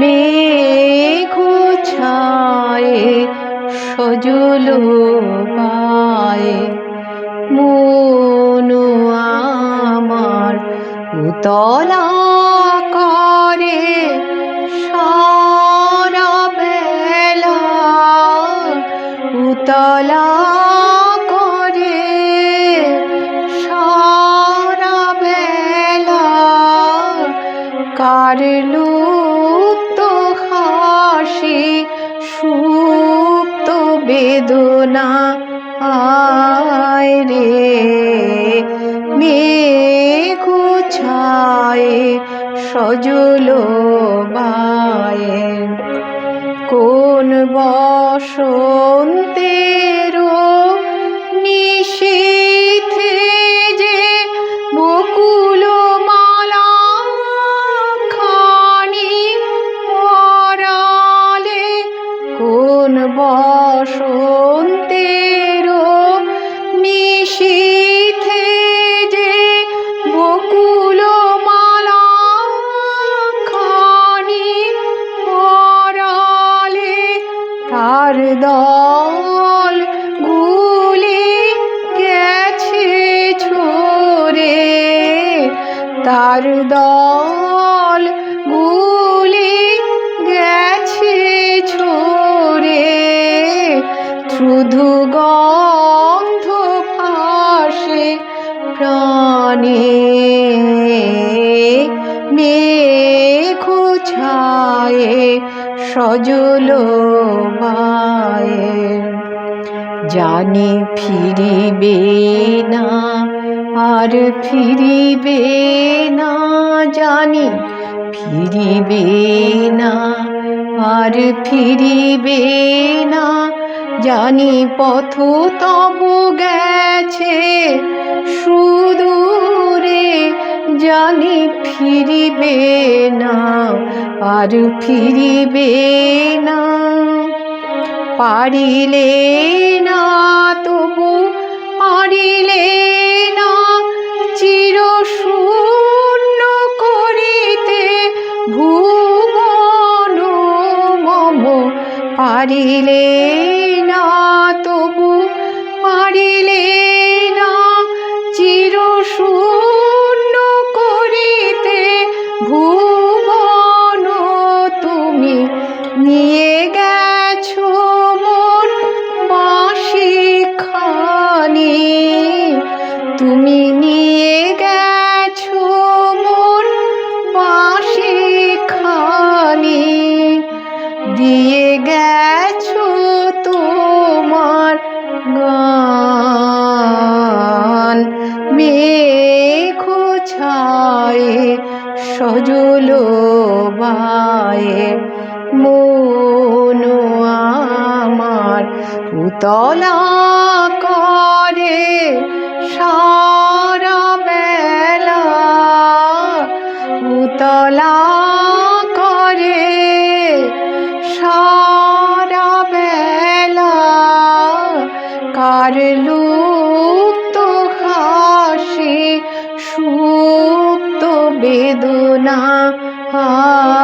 মেঘ ছায়ে সজল পায়ে মনু আমার উতলা কার লুপ্ত হাসি সুপ্ত বেদনা আয় রে। মেঘ ছায়ে সজল বায়ে। কোন বসন্তের দল গুলি গেছে ছোরে তার দল গুলি গেছে ছোরে শুধু গন্ধ ফাঁসে প্রাণে। মেঘ ছায়ে সজল বায়ে জানি ফিরিবে না, আর ফিরিবে না, জানি ফিরিবে না, আর ফিরিবে না, জানি পথ তব গেছে জানি ফিরিবে না, আর ফিরিবে না। পারিলে না, তবু পারিলে না চির শূন্য করিতে ভুবন মম, পারিলে খানি তুমি নিয়ে গেছো মোর বাঁশি খানি। দিয়ে গেছো তোমার গান। মেঘ ছায়ে, সজল বায়ে, মন আমার উতলা বেদনা হয়।